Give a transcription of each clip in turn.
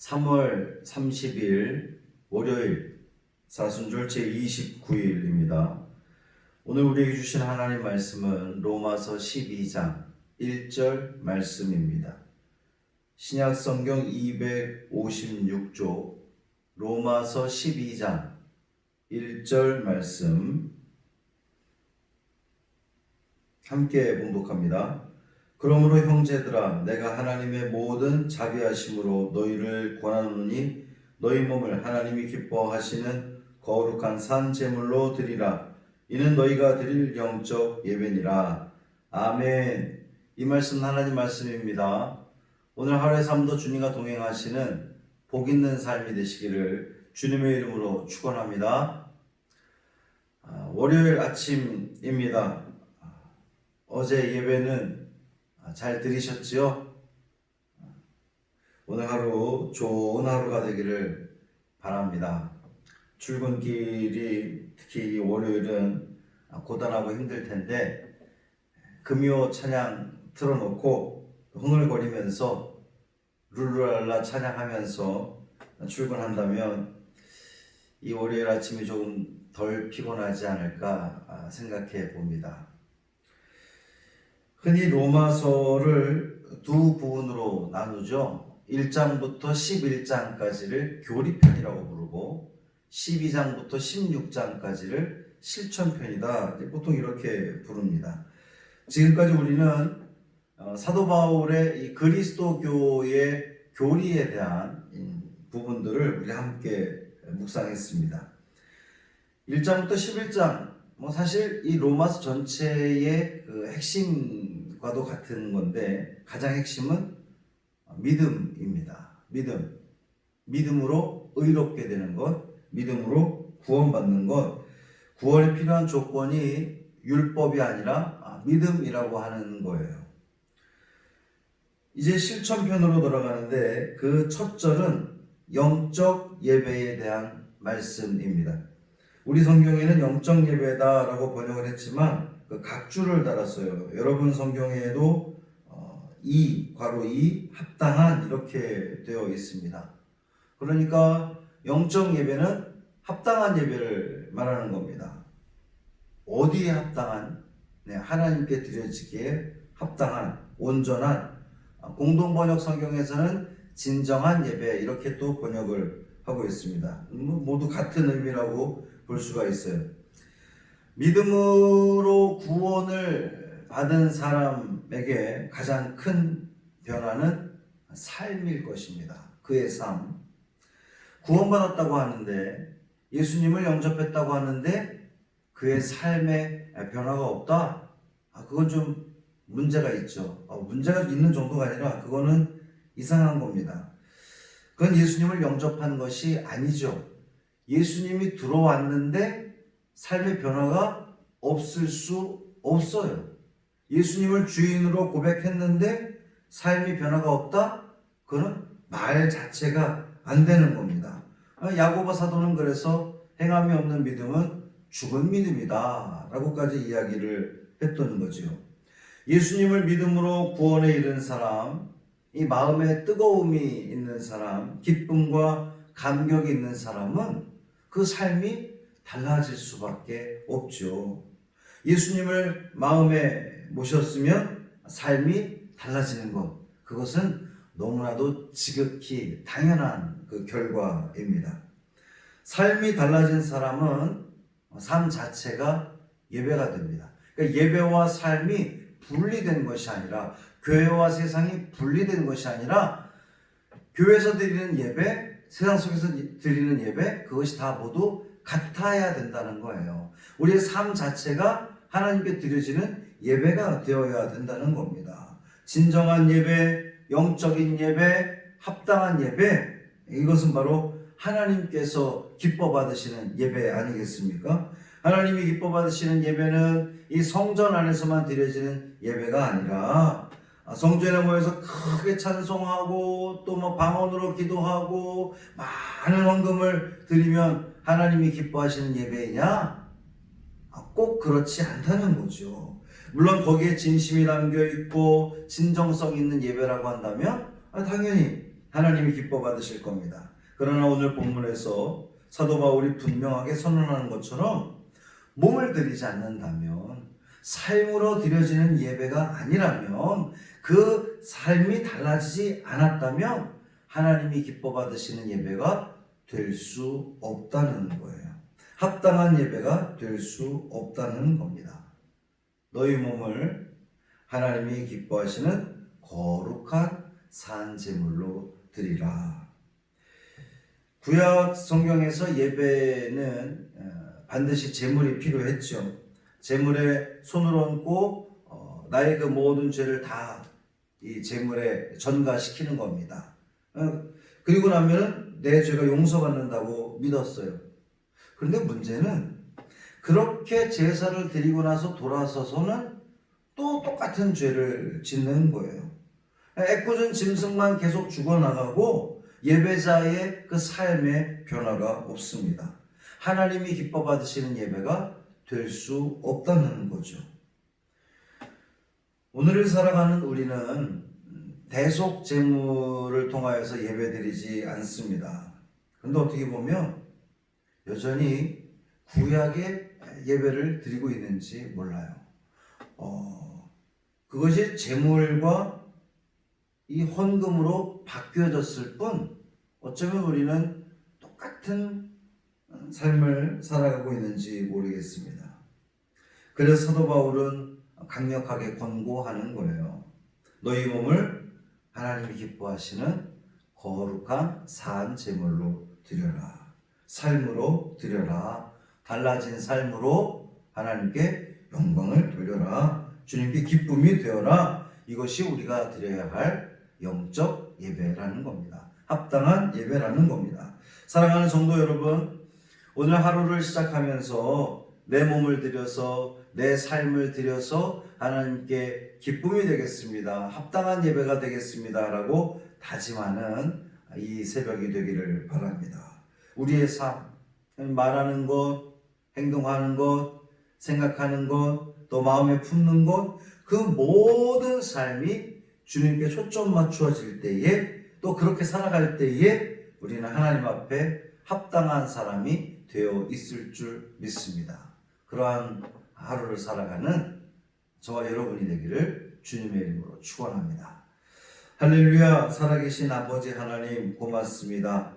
3월 30일 월요일 사순절 제29일입니다. 오늘 우리에게 주신 하나님 말씀은 로마서 12장 1절 말씀입니다. 신약 성경 256조 로마서 12장 1절 말씀 함께 봉독합니다. 그러므로 형제들아 내가 하나님의 모든 자비하심으로 너희를 권하노니 너희 몸을 하나님이 기뻐하시는 거룩한 산 제물로 드리라. 이는 너희가 드릴 영적 예배니라. 아멘. 이 말씀 하나님 말씀입니다. 오늘 하루의 삶도 주님과 동행하시는 복 있는 삶이 되시기를 주님의 이름으로 축원합니다. 아, 월요일 아침입니다. 어제 예배는 잘 들으셨지요? 오늘 하루 좋은 하루가 되기를 바랍니다. 출근길이 특히 이 월요일은 고단하고 힘들 텐데 금요 찬양 틀어놓고 흥얼거리면서 룰루랄라 찬양하면서 출근한다면 이 월요일 아침이 조금 덜 피곤하지 않을까 생각해 봅니다. 흔히 로마서를 두 부분으로 나누죠. 1장부터 11장까지를 교리편이라고 부르고 12장부터 16장까지를 실천편이다. 보통 이렇게 부릅니다. 지금까지 우리는 어, 사도 바울의 이 그리스도교의 교리에 대한 부분들을 우리 함께 묵상했습니다. 1장부터 11장 뭐 사실 이 로마서 전체의 그 핵심 과도 같은 건데 가장 핵심은 믿음입니다. 믿음. 믿음으로 의롭게 되는 것, 믿음으로 구원받는 것. 구원에 필요한 조건이 율법이 아니라 믿음이라고 하는 거예요. 이제 실천편으로 돌아가는데 그 첫 절은 영적 예배에 대한 말씀입니다. 우리 성경에는 영적 예배다라고 번역을 했지만 그 각주를 달았어요. 여러분 성경에도 어, 이 괄호 이 합당한 이렇게 되어 있습니다. 그러니까 영적 예배는 합당한 예배를 말하는 겁니다. 어디에 합당한? 네, 하나님께 드려지기에 합당한 온전한 공동 번역 성경에서는 진정한 예배 이렇게 또 번역을 하고 있습니다. 뭐 모두 같은 의미라고 볼 수가 있어요. 믿음으로 구원을 받은 사람에게 가장 큰 변화는 삶일 것입니다. 그의 삶. 구원받았다고 하는데 예수님을 영접했다고 하는데 그의 삶에 변화가 없다? 아, 그건 좀 문제가 있죠. 아, 문제가 있는 정도가 아니라 그거는 이상한 겁니다. 그건 예수님을 영접한 것이 아니죠. 예수님이 들어왔는데 삶의 변화가 없을 수 없어요. 예수님을 주인으로 고백했는데 삶의 변화가 없다? 그거는 말 자체가 안 되는 겁니다. 야고보 사도는 그래서 행함이 없는 믿음은 죽은 믿음이다. 라고까지 이야기를 했던 거죠. 예수님을 믿음으로 구원에 이른 사람, 이 마음에 뜨거움이 있는 사람, 기쁨과 감격이 있는 사람은 그 삶이 달라질 수밖에 없죠. 예수님을 마음에 모셨으면 삶이 달라지는 것. 그것은 너무나도 지극히 당연한 그 결과입니다. 삶이 달라진 사람은 삶 자체가 예배가 됩니다. 그러니까 예배와 삶이 분리된 것이 아니라 교회와 세상이 분리된 것이 아니라 교회에서 드리는 예배, 세상 속에서 드리는 예배, 그것이 다 모두 같아야 된다는 거예요. 우리의 삶 자체가 하나님께 드려지는 예배가 되어야 된다는 겁니다. 진정한 예배, 영적인 예배, 합당한 예배, 이것은 바로 하나님께서 기뻐 받으시는 예배 아니겠습니까? 하나님이 기뻐 받으시는 예배는 이 성전 안에서만 드려지는 예배가 아니라 성전에 모여서 크게 찬송하고 또 뭐 방언으로 기도하고 많은 헌금을 드리면 하나님이 기뻐하시는 예배이냐? 꼭 그렇지 않다는 거죠. 물론 거기에 진심이 담겨 있고 진정성 있는 예배라고 한다면 당연히 하나님이 기뻐 받으실 겁니다. 그러나 오늘 본문에서 사도 바울이 분명하게 선언하는 것처럼 몸을 들이지 않는다면 삶으로 드려지는 예배가 아니라면 그 삶이 달라지지 않았다면 하나님이 기뻐 받으시는 예배가 될 수 없다는 거예요. 합당한 예배가 될 수 없다는 겁니다. 너희 몸을 하나님이 기뻐하시는 거룩한 산 제물로 드리라. 구약 성경에서 예배는 어, 반드시 제물이 필요했죠. 제물에 손을 얹고 어, 나의 그 모든 죄를 다 이 제물에 전가시키는 겁니다. 어, 그리고 나면은 내 죄가 용서받는다고 믿었어요. 그런데 문제는 그렇게 제사를 드리고 나서 돌아서서는 또 똑같은 죄를 짓는 거예요. 애꿎은 짐승만 계속 죽어나가고 예배자의 그 삶의 변화가 없습니다. 하나님이 기뻐 받으시는 예배가 될 수 없다는 거죠. 오늘을 살아가는 우리는 대속 제물을 통하여서 예배드리지 않습니다. 그런데 어떻게 보면 여전히 구약의 예배를 드리고 있는지 몰라요. 어, 그것이 제물과 이 헌금으로 바뀌어졌을 뿐 어쩌면 우리는 똑같은 삶을 살아가고 있는지 모르겠습니다. 그래서 사도 바울은 강력하게 권고하는 거예요. 너희 몸을 하나님이 기뻐하시는 거룩한 산 제물로 드려라. 삶으로 드려라. 달라진 삶으로 하나님께 영광을 돌려라. 주님께 기쁨이 되어라. 이것이 우리가 드려야 할 영적 예배라는 겁니다. 합당한 예배라는 겁니다. 사랑하는 성도 여러분, 오늘 하루를 시작하면서 내 몸을 들여서 내 삶을 들여서 하나님께 기쁨이 되겠습니다. 합당한 예배가 되겠습니다 라고 다짐하는 이 새벽이 되기를 바랍니다. 우리의 삶, 말하는 것, 행동하는 것, 생각하는 것, 또 마음에 품는 것, 그 모든 삶이 주님께 초점 맞추어질 때에 또 그렇게 살아갈 때에 우리는 하나님 앞에 합당한 사람이 되어 있을 줄 믿습니다. 그러한 하루를 살아가는 저와 여러분이 되기를 주님의 이름으로 축원합니다. 할렐루야 살아계신 아버지 하나님 고맙습니다.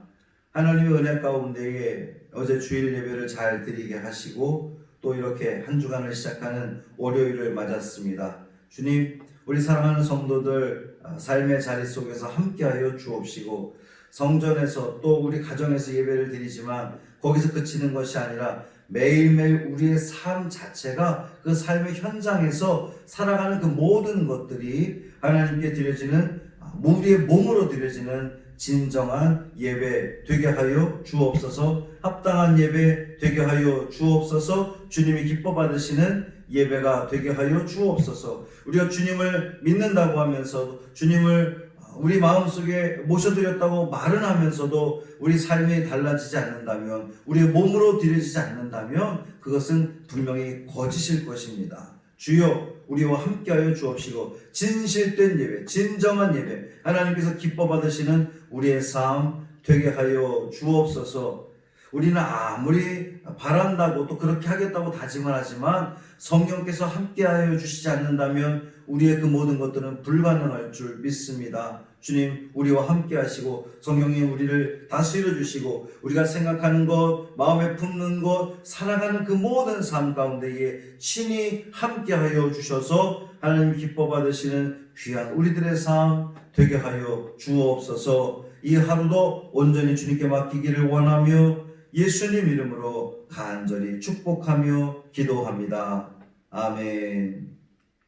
하나님의 은혜 가운데에 어제 주일 예배를 잘 드리게 하시고 또 이렇게 한 주간을 시작하는 월요일을 맞았습니다. 주님 우리 사랑하는 성도들 아, 삶의 자리 속에서 함께하여 주옵시고 성전에서 또 우리 가정에서 예배를 드리지만 거기서 그치는 것이 아니라 매일매일 우리의 삶 자체가 그 삶의 현장에서 살아가는 그 모든 것들이 하나님께 드려지는 아, 우리의 몸으로 드려지는 진정한 예배 되게 하여 주옵소서 합당한 예배 되게 하여 주옵소서 주님이 기뻐 받으시는 예배가 되게 하여 주옵소서. 우리가 주님을 믿는다고 하면서 주님을 우리 마음속에 모셔드렸다고 말은 하면서도 우리 삶이 달라지지 않는다면 우리의 몸으로 드려지지 않는다면 그것은 분명히 거짓일 것입니다. 주여 우리와 함께하여 주옵시고 진실된 예배 진정한 예배 하나님께서 기뻐 받으시는 우리의 삶 되게 하여 주옵소서 우리는 아무리 바란다고 또 그렇게 하겠다고 다짐을 하지만 성령께서 함께하여 주시지 않는다면 우리의 그 모든 것들은 불가능할 줄 믿습니다. 주님, 우리와 함께 하시고 성령님 우리를 다스려 주시고 우리가 생각하는 것, 마음에 품는 것, 살아가는 그 모든 삶 가운데에 신이 함께 하여 주셔서 하나님 기뻐 받으시는 귀한 우리들의 삶 되게 하여 주옵소서. 이 하루도 온전히 주님께 맡기기를 원하며 예수님 이름으로 간절히 축복하며 기도합니다. 아멘.